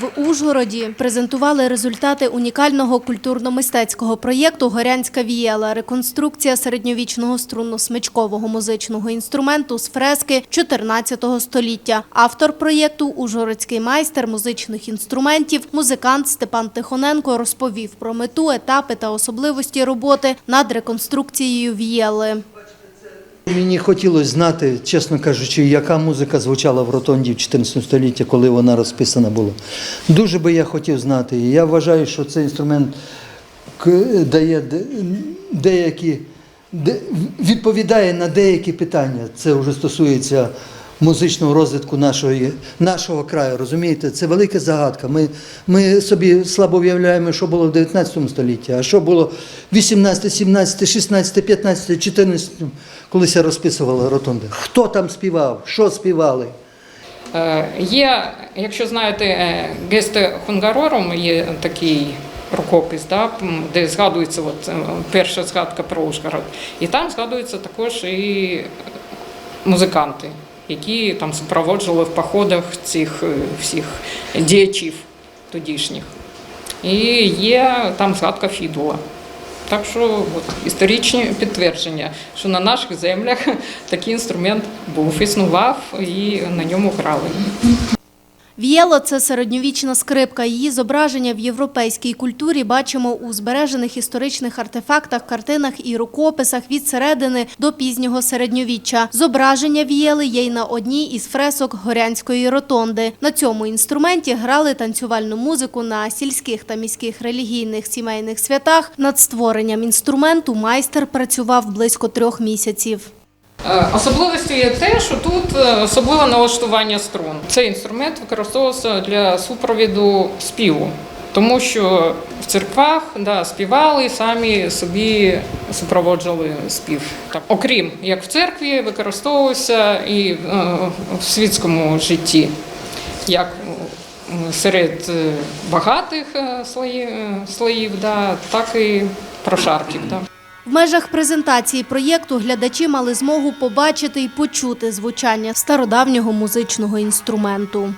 В Ужгороді презентували результати унікального культурно-мистецького проєкту Горянська вієла. Реконструкція середньовічного струнно-смичкового музичного інструменту з фрески 14 століття. Автор проєкту ужгородський майстер музичних інструментів, музикант Степан Тихоненко розповів про мету, етапи та особливості роботи над реконструкцією вієли. Мені хотілося знати, чесно кажучи, яка музика звучала в ротонді в 14 столітті, коли вона розписана була. Дуже би я хотів знати. І я вважаю, що цей інструмент дає деякі, де- відповідає на деякі питання. Це вже стосується музичного розвитку нашої, нашого краю. Розумієте, це велика загадка. Ми, ми собі слабо уявляємо, що було в 19 столітті, а що було 18, 17, 16, 15, 14, колись я розписувала ротонди. Хто там співав, що співали? Е, Є, якщо знаєте, е, гесте Хунгарорум, є такий рукопис, да, де згадується от, е, перша згадка про Ужгород. І там згадуються також і музиканти, які там супроводжували в походах цих е, всіх діячів тодішніх. І є там згадка Фідула. Так що от, історичні підтвердження, що на наших землях такий інструмент був, існував і на ньому грали. Вієло – це середньовічна скрипка. Її зображення в європейській культурі бачимо у збережених історичних артефактах, картинах і рукописах від середини до пізнього середньовіччя. Зображення вієли є й на одній із фресок Горянської ротонди. На цьому інструменті грали танцювальну музику на сільських та міських релігійних сімейних святах. Над створенням інструменту майстер працював близько трьох місяців. Е, Особливістю є те, що тут е, особливе налаштування струн. Цей інструмент використовувався для супровіду співу, тому що в церквах да, співали самі собі супроводжували спів. Так, окрім як в церкві, використовувався і е, в світському житті, як серед багатих слоїв, слоїв да, так і прошарків. Да. В межах презентації проєкту глядачі мали змогу побачити і почути звучання стародавнього музичного інструменту.